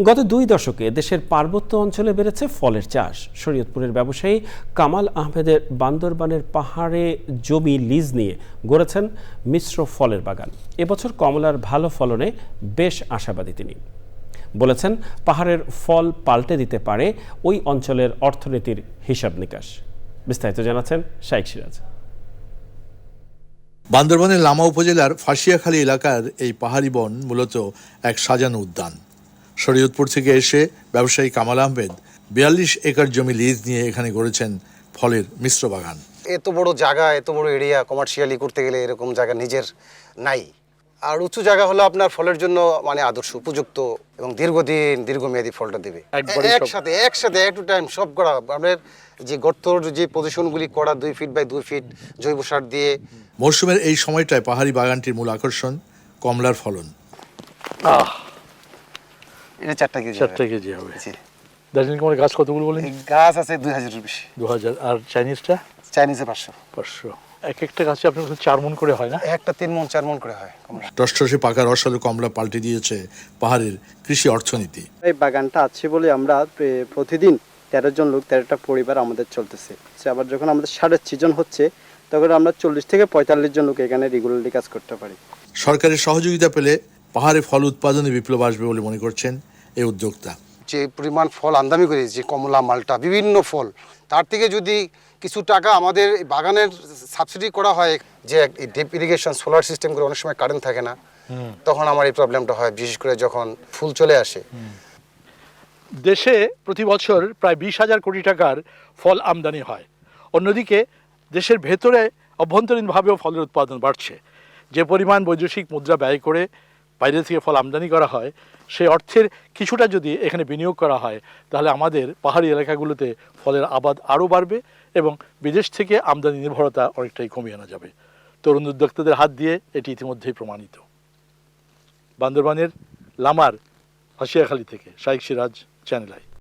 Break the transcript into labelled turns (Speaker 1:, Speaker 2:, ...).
Speaker 1: গত দুই দশকে দেশের পার্বত্য অঞ্চলে বেড়েছে ফলের চাষ। শরীয়তপুরের ব্যবসায়ী কামাল আহমেদের বান্দরবানের পাহাড়ে জমি লিজ নিয়ে গড়েছেন মিশ্র ফলের বাগান। এবছর কমলার ভালো ফলনে বেশ আশাবাদী তিনি। বলেছেন, পাহাড়ের ফল পাল্টে দিতে পারে ওই অঞ্চলের অর্থনীতির হিসাব নিকাশ। বিস্তারিত জানাচ্ছেন শাইক সিরাজ।
Speaker 2: বান্দরবানের লামা উপজেলার ফাঁসিয়াখালী এলাকার এই পাহাড়ি বন মূলত এক সাজানো উদ্যান। শরীয়তপুর থেকে এসে ব্যবসায়ী কামাল আহমেদ বিয়াল্লিশ একর জমি লিজ নিয়ে এখানে গড়েছেন ফলের মিশ্র বাগান।
Speaker 3: এত বড় জায়গা এত বড় এরিয়া কমার্শিয়ালি করতে গেলে এরকম জায়গা নিজের নাই। আর উঁচু জায়গা হলো আপনার ফলের জন্য মানে আদর্শ উপযুক্ত এবং দীর্ঘদিন দীর্ঘমেয়াদী ফলটা দেবে। একসাথে একসাথে এক টু টাইম সব করা। আপনার যে গর্তর যে পজিশনগুলি করা দুই ফিট বাই দুই ফিট জৈব সার দিয়ে।
Speaker 2: মরশুমের এই সময়টায় পাহাড়ি বাগানটির মূল আকর্ষণ কমলার ফলন।
Speaker 3: এটা চারটা কেজি
Speaker 4: চারটা কেজি হবে। দার্জিলিং কুমারের গাছ কতগুলো বলেন?
Speaker 3: গাছ আছে দুই হাজার বেশি
Speaker 4: দু হাজার আর চাইনিজটা?
Speaker 3: চাইনিজে পাঁচশো।
Speaker 4: পাঁচশো। এক একটা গাছে আপনার চার মন করে হয় না?
Speaker 3: একটা তিন মন চার মন করে হয় কমলা
Speaker 2: টসটসে পাকা রসালো কমলা পাল্টে দিয়েছে পাহাড়ের কৃষি অর্থনীতি।
Speaker 5: এই বাগানটা আছে বলে আমরা প্রতিদিন তেরো জন লোক তেরোটা পরিবার আমাদের চলতেছে। সে আবার যখন আমাদের সারের সিজন হচ্ছে তখন আমরা চল্লিশ থেকে পঁয়তাল্লিশ জন লোক এখানে রেগুলারলি কাজ করতে পারি।
Speaker 2: সরকারের সহযোগিতা পেলে পাহাড়ে ফল উৎপাদনে বিপ্লব আসবে বলে মনে করছেন এই উদ্যোক্তা
Speaker 3: যে পরিমাণ ফল আমদানি করি যে কমলা মালটা বিভিন্ন ফল তার থেকে যদি কিছু টাকা আমাদের বাগানের সাবসিডি করা হয় যে ডিপ ইরিগেশন সোলার সিস্টেম করে অনেক সময় কারেন্ট থাকে না তখন আমার এই প্রবলেমটা হয় বিশেষ করে যখন ফুল চলে আসে।
Speaker 4: দেশে প্রতি বছর প্রায় বিশ হাজার কোটি টাকার ফল আমদানি হয়। অন্যদিকে দেশের ভেতরে অভ্যন্তরীণভাবেও ফলের উৎপাদন বাড়ছে। যে পরিমাণ বৈদেশিক মুদ্রা ব্যয় করে বাইরে থেকে ফল আমদানি করা হয়, সেই অর্থের কিছুটা যদি এখানে বিনিয়োগ করা হয়, তাহলে আমাদের পাহাড়ি এলাকাগুলোতে ফলের আবাদ আরও বাড়বে এবং বিদেশ থেকে আমদানি নির্ভরতা অনেকটাই কমিয়ে আনা যাবে। তরুণ উদ্যোক্তাদের হাত দিয়ে এটি ইতিমধ্যেই প্রমাণিত। বান্দরবানের লামার হাসিয়াখালী থেকে শাইক সিরাজ, চ্যানেল আই।